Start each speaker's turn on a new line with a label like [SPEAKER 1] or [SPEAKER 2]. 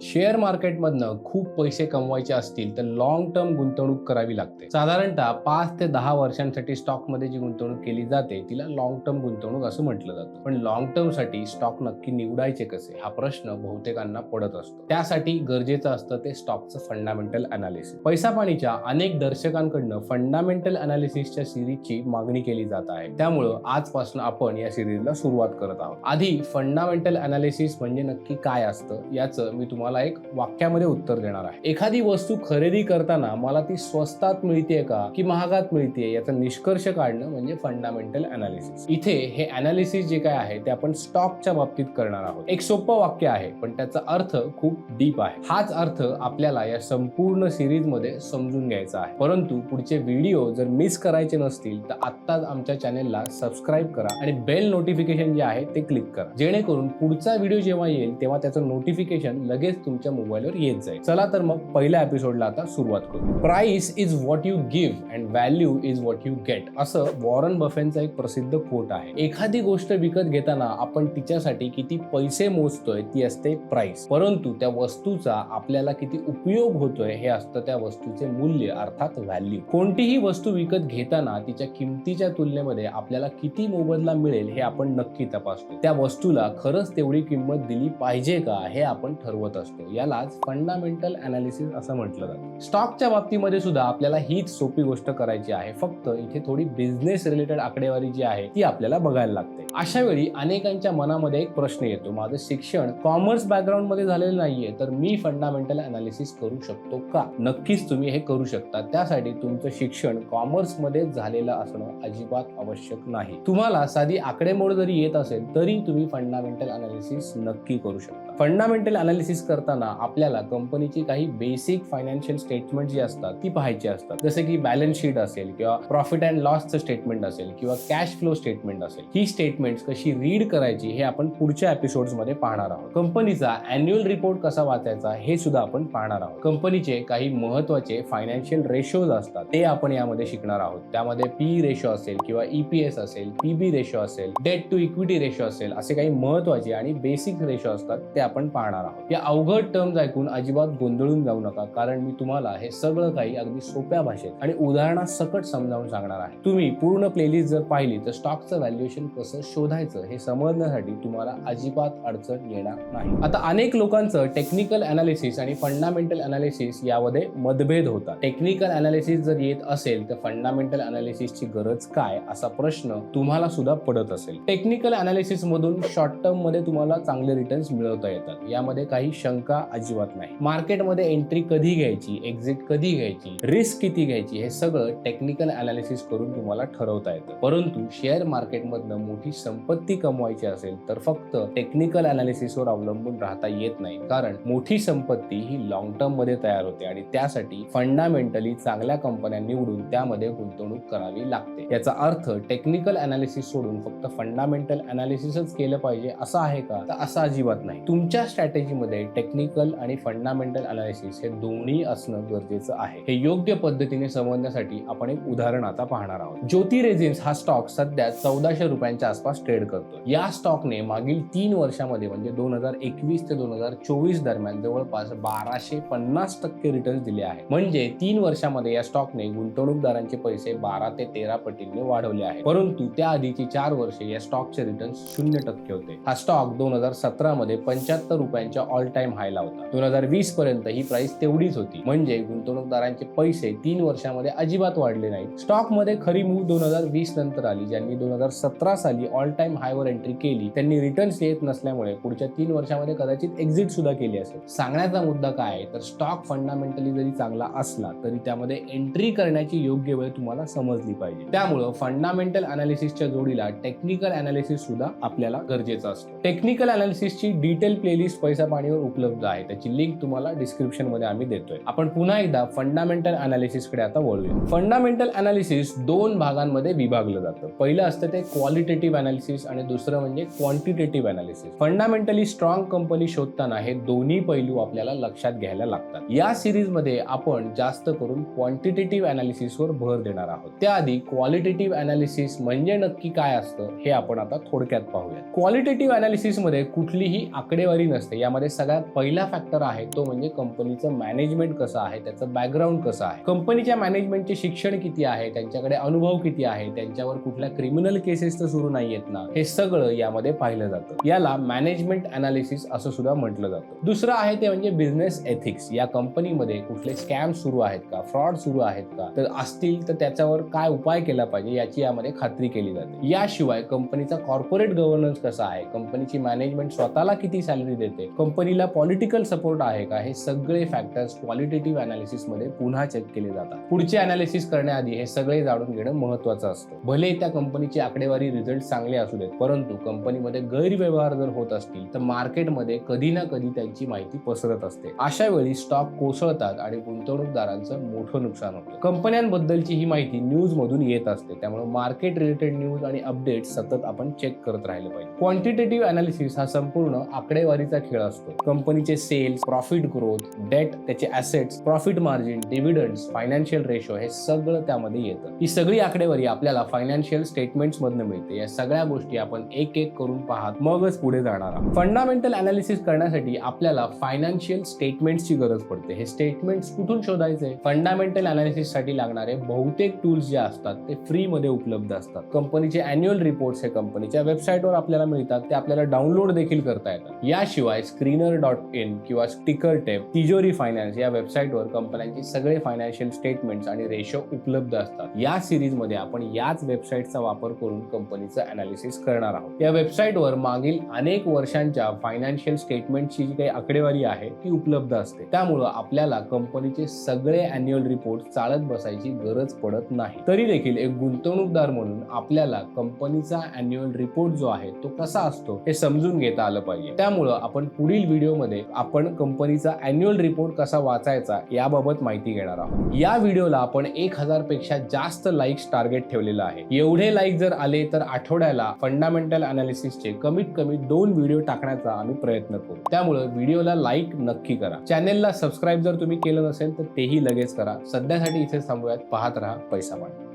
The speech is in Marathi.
[SPEAKER 1] शेअर मार्केटमधनं खूप पैसे कमवायचे असतील तर लॉंग टर्म गुंतवणूक करावी लागते. साधारणतः पाच ते दहा वर्षांसाठी स्टॉकमध्ये जी गुंतवणूक केली जाते तिला लॉंग टर्म गुंतवणूक असं म्हटलं जातं. पण लॉंग टर्मसाठी स्टॉक नक्की निवडायचे कसे हा प्रश्न बहुतेकांना पडत असतो. त्यासाठी गरजेचं असतं ते स्टॉकचं फंडामेंटल अनालिसिस पैसा पाणीच्या अनेक दर्शकांकडनं फंडामेंटल अनालिसिसच्या सिरीजची मागणी केली जात आहे. त्यामुळं आजपासून आपण या सिरीजला सुरुवात करत आहोत. आधी फंडामेंटल अनालिसिस म्हणजे नक्की काय असतं याचं मी तुम्हाला एक वाक्यामध्ये उत्तर देणार आहे. एखादी वस्तू खरेदी करताना मला ती स्वस्तात मिळते का? की महागात मिळते याचा निष्कर्ष काढणं म्हणजे फंडामेंटल अनालिसिस इथे हे अनालिसिस जे काय आहे ते आपण स्टॉकच्या बाबतीत करणार आहोत. एक सोपं वाक्य आहे पण त्याचा अर्थ खूप डीप आहे. हाच अर्थ आपल्याला या संपूर्ण सिरीजमध्ये समजून घ्यायचा आहे. परंतु पुढचे व्हिडिओ जर मिस करायचे नसतील तर आत्ताच आमच्या चॅनेलला सबस्क्राईब करा आणि बेल नोटिफिकेशन जे आहे ते क्लिक करा. जेणेकरून पुढचा व्हिडिओ जेव्हा येईल तेव्हा त्याचं नोटिफिकेशन लगेच तुमच्या मोबाईलवर येत जाईल. चला तर मग पहिल्या एपिसोडला आता सुरुवात करू. Price is what you give and value is what you get असं वॉरन बफेनचा एक प्रसिद्ध कोट आहे. एखादी गोष्ट विकत घेताना आपण तिच्यासाठी किती पैसे मोजतोय ती असते प्राइस परंतु त्या वस्तूचा आपल्याला किती उपयोग होतोय हे असतं त्या वस्तूचे मूल्य अर्थात व्हॅल्यू कोणतीही वस्तू विकत घेताना तिच्या किमतीच्या तुलनेमध्ये आपल्याला किती मोबदला मिळेल हे आपण नक्की तपासतो त्या वस्तूला खरंच तेवढी किंमत दिली पाहिजे का हे आपण ठरवत असतो. यालाच फंडामेंटल अनालिसिस असं म्हटलं जातं. स्टॉकच्या बाबतीमध्ये सुद्धा आपल्याला हीच सोपी गोष्ट करायची आहे. फक्त इथे थोडी बिझनेस रिलेटेड आकडेवारी जी आहे ती आपल्याला बघायला लागते. अशा वेळी अनेकांच्या मनामध्ये एक प्रश्न येतो. माझं शिक्षण कॉमर्स बॅकग्राऊंडमध्ये झालेलं नाहीये तर मी फंडामेंटल अनालिसिस करू शकतो का? नक्कीच तुम्ही हे करू शकता. त्यासाठी तुमचं शिक्षण कॉमर्समध्ये झालेलं असणं अजिबात आवश्यक नाही. तुम्हाला साधी आकडेमोड जरी येत असेल तरी तुम्ही फंडामेंटल अनालिसिस नक्की करू शकता. फंडामेंटल अनालिसिस करताना आपल्याला कंपनीची काही बेसिक फायनान्शियल स्टेटमेंट जी असतात ती पाहायची असतात. जसे की बॅलन्स शीट असेल किंवा प्रॉफिट अँड लॉसचं स्टेटमेंट असेल किंवा कॅश फ्लो स्टेटमेंट असेल. ही स्टेट स्टेटमेंट्स कशी रीड करायची हे आपण पुढच्या एपिसोड्समध्ये पाहणार आहोत. कंपनीचा अॅन्युअल रिपोर्ट कसा वाचायचा हे सुद्धा आपण पाहणार आहोत. कंपनीचे काही महत्त्वाचे फायनान्शियल रेशोज असतात. ते आपण यामध्ये शिकणार आहोत. त्यामध्ये पी रेशो असेल किंवा ईपीएस असेल पीबी रेशो असेल डेट टू इक्विटी रेशो असेल असे काही महत्त्वाचे आणि बेसिक रेशो असतात ते आपण पाहणार आहोत. या अवघड टर्म्स ऐकून अजिबात गोंधळून जाऊ नका कारण मी तुम्हाला हे सगळं काही अगदी सोप्या भाषेत आणि उदाहरणासकट समजावून सांगणार आहे. तुम्ही पूर्ण प्लेलिस्ट जर पाहिली तर स्टॉकचं व्हॅल्युएशन कसं शोधायचं हे समजण्यासाठी तुम्हाला अजिबात अडचण येणार नाही. आता अनेक लोकांचं टेक्निकल अनालिसिस आणि फंडामेंटल अनालिसिस यामध्ये मतभेद होतात. टेक्निकल अनालिसिस जर येत असेल तर फंडामेंटल अनालिसिसची गरज काय असा प्रश्न तुम्हाला सुद्धा पडत असेल. टेक्निकल अनालिसिस मधून शॉर्ट टर्ममध्ये तुम्हाला चांगले रिटर्न्स मिळवता येतात. यामध्ये काही शंका अजिबात नाही. मार्केटमध्ये एंट्री कधी घ्यायची एक्झिट कधी घ्यायची रिस्क किती घ्यायची हे सगळं टेक्निकल अनालिसिस करून तुम्हाला ठरवता येतं. परंतु शेअर मार्केटमधनं मोठी संपत्ती कमवायची असेल तर फक्त टेक्निकल अनालिसिसवर अवलंबून राहता येत नाही. कारण मोठी संपत्ती ही लॉंग टर्ममध्ये तयार होते आणि त्यासाठी फंडामेंटली चांगल्या कंपन्या निवडून त्यामध्ये गुंतवणूक करावी लागते. याचा अर्थ टेक्निकल अनालिसिस सोडून फक्त फंडामेंटल अनालिसिसच केलं पाहिजे असं आहे का? तर असं अजिबात नाही. तुमच्या स्ट्रॅटेजीमध्ये टेक्निकल आणि फंडामेंटल अनालिसिस हे दोन्ही असणं गरजेचं आहे. हे योग्य पद्धतीने समजण्यासाठी आपण एक उदाहरण आता पाहणार आहोत. ज्योती रेझिन्स हा स्टॉक सध्या चौदाशे रुपयांच्या आसपास ट्रेड करतो या स्टॉकने मागील तीन वर्षामध्ये म्हणजे दोन हजार एकवीस ते दोन हजार चोवीस दरम्यान जवळपास बाराशे पन्नास टक्के रिटर्न दिले आहे म्हणजे तीन वर्षामध्ये या स्टॉकने गुंतवणूकदारांचे पैसे बारा ते तेरा पटीने वाढवले आहे परंतु त्याआधीची चार वर्षे या स्टॉकचे रिटर्न शून्य टक्के होते. हा स्टॉक दोन हजार सतरा मध्ये पंच्याहत्तर रुपयांच्या ऑल टाइम हायला होता. दोन हजार वीस पर्यंत ही प्राइस तेवढीच होती. म्हणजे गुंतवणूकदारांचे पैसे तीन वर्षामध्ये अजिबात वाढले नाहीत. स्टॉकमध्ये खरी मूव दोन हजार वीस नंतर आली ज्यांनी दोन हजार सतरा साली ऑल टाइम हायवर एंट्री केली त्यांनी रिटर्न्स येत नसल्यामुळे पुढच्या तीन वर्षामध्ये कदाचित एक्झिट सुद्धा केली असेल. सांगण्याचा मुद्दा काय आहे? तर स्टॉक फंडामेंटली जरी चांगला असला तरी त्यामध्ये एंट्री करण्याची योग्य वेळ तुम्हाला समजली पाहिजे. त्यामुळं फंडामेंटल अनालिसिसच्या जोडीला टेक्निकल अनालिसिस सुद्धा आपल्याला गरजेचं असतं. टेक्निकल अनालिसिसची डिटेल प्लेलिस्ट पैसा पाणीवर उपलब्ध आहे. त्याची लिंक तुम्हाला डिस्क्रिप्शनमध्ये आम्ही देतोय. आपण पुन्हा एकदा फंडामेंटल अनालिसिसकडे आता वळूया. फंडामेंटल अनालिसिस दोन भागांमध्ये विभागलं जातं. पहिलं असतं ते क्वालिटेटिव्ह अनालिसिस आणि दुसरं म्हणजे quantitative analysis fundamentally strong company शोधताना हे दोन्ही पैलू आपल्याला लक्षात घ्यायला लागतात. या सिरीजमध्ये आपण जास्त करून क्वांटिटेटिव्ह अनालिसिसवर भर देणार आहोत. त्याआधी क्वालिटेटिव्ह अनालिसिस म्हणजे नक्की काय असतं हे आपण आता थोडक्यात पाहूया क्वालिटेटिव्ह अनालिसिसमध्ये कुठलीही आकडेवारी नसते. यामध्ये सगळ्यात पहिला फॅक्टर आहे तो म्हणजे कंपनीचं मॅनेजमेंट कसं आहे त्याचं बॅकग्राऊंड कसं आहे. कंपनीच्या मॅनेजमेंटचे शिक्षण किती आहे त्यांच्याकडे अनुभव किती आहे त्यांच्यावर कुठल्या क्रिमिनल केसेस तर सुरू नाही आहेत ना हे सगळं यामध्ये पाहिलं जातं. याला मॅनेजमेंट अनालिसिस असं सुद्धा म्हटलं जातं. दुसरं आहे ते म्हणजे बिझनेस एथिक्स या कंपनीमध्ये कुठले स्कॅम सुरू आहेत का? फ्रॉड सुरू आहेत का? तर असतील तर त्याच्यावर काय उपाय केला पाहिजे याची यामध्ये खात्री केली जाते. याशिवाय कंपनीचा कॉर्पोरेट गव्हर्नन्स कसा आहे? कंपनीची मॅनेजमेंट स्वतःला किती सॅलरी देते? कंपनीला पॉलिटिकल सपोर्ट आहे का? हे सगळे फॅक्टर्स क्वालिटेटिव्ह अनालिसिसमध्ये पुन्हा चेक केले जातात. पुढचे अनालिसिस करण्याआधी हे सगळे जाणून घेणं महत्वाचं असतं. भले त्या कंपनीची आकडेवारी रिझल्ट चांगले असू देत परंतु कंपनीमध्ये गैरव्यवहार जर होत असतील तर मार्केटमध्ये कधी ना कधी त्यांची माहिती पसरत असते. अशा वेळी स्टॉक कोसळतात आणि गुंतवणूकदारांचं मोठं नुकसान होतं. कंपन्यांबद्दलची ही माहिती न्यूज मधून येत असते त्यामुळे मार्केट रिलेटेड न्यूज आणि अपडेट सतत आपण चेक करत राहिलं पाहिजे. क्वांटिटेटिव्ह अनालिसिस हा संपूर्ण आकडेवारीचा खेळ असतो. कंपनीचे सेल्स प्रॉफिट ग्रोथ डेट त्याचे assets profit margin dividend financial ratio हे सगळं त्यामध्ये येतं. ही सगळी आकडेवारी आपल्याला फायनान्शियल स्टेटमेंट्स मधनं मिळते. या सगळ्या गोष्टी आपण एक एक करून पाहत मगच पुढे जाणार आहोत. फंडामेंटल अनालिसिस करण्यासाठी आपल्याला फायनान्शियल स्टेटमेंट्सची गरज पडते. हे स्टेटमेंट्स कुठून शोधायचे? फंडामेंटल अनालिसिससाठी लागणारे बहुतेक टूल्स जे असतात ते फ्री मध्ये उपलब्ध असतात. कंपनीचे अॅन्युअल रिपोर्ट्स हे कंपनीच्या वेबसाईटवर आपल्याला मिळतात. ते आपल्याला डाउनलोड देखील करता येतात. याशिवाय स्क्रीनर डॉट इन किंवा स्टिकर टेप तिजोरी फायनान्स या वेबसाईटवर कंपन्यांचे सगळे फायनान्शियल स्टेटमेंट्स आणि रेशो उपलब्ध असतात. या सिरीजमध्ये आपण याच वेबसाईटचा वापर करून कंपनीचं अनालिसिस करणार आहोत. या वेबसाईटवर मागील अनेक वर्षांच्या फायनान्शियल स्टेटमेंटची जी काही आकडेवारी आहे ती उपलब्ध असते. त्यामुळं आपल्याला कंपनीचे सगळे अॅन्युअल रिपोर्ट चालत बसायची गरज पडत नाही. तरी देखील एक गुंतवणूकदार म्हणून आपल्याला कंपनीचा अॅन्युअल रिपोर्ट जो आहे तो कसा असतो हे समजून घेता आलं पाहिजे. त्यामुळं आपण पुढील व्हिडिओमध्ये आपण कंपनीचा अॅन्युअल रिपोर्ट कसा वाचायचा याबाबत माहिती घेणार आहोत. या व्हिडिओला आपण एक हजारपेक्षा जास्त लाईक्स टार्गेट ठेवलेलं आहे. एवढे लाईक जर आले तर आठवड्यात आठवड्याला फंडामेंटल अनालिसिसचे कमीत कमी दोन व्हिडिओ टाकण्याचा आम्ही प्रयत्न करू. त्यामुळे व्हिडिओला लाईक नक्की करा. चॅनेलला सबस्क्राईब जर तुम्ही केलं नसेल तर तेही लगेच करा. सध्यासाठी इथे थांबूयात. पाहत राहा पैसा पाणी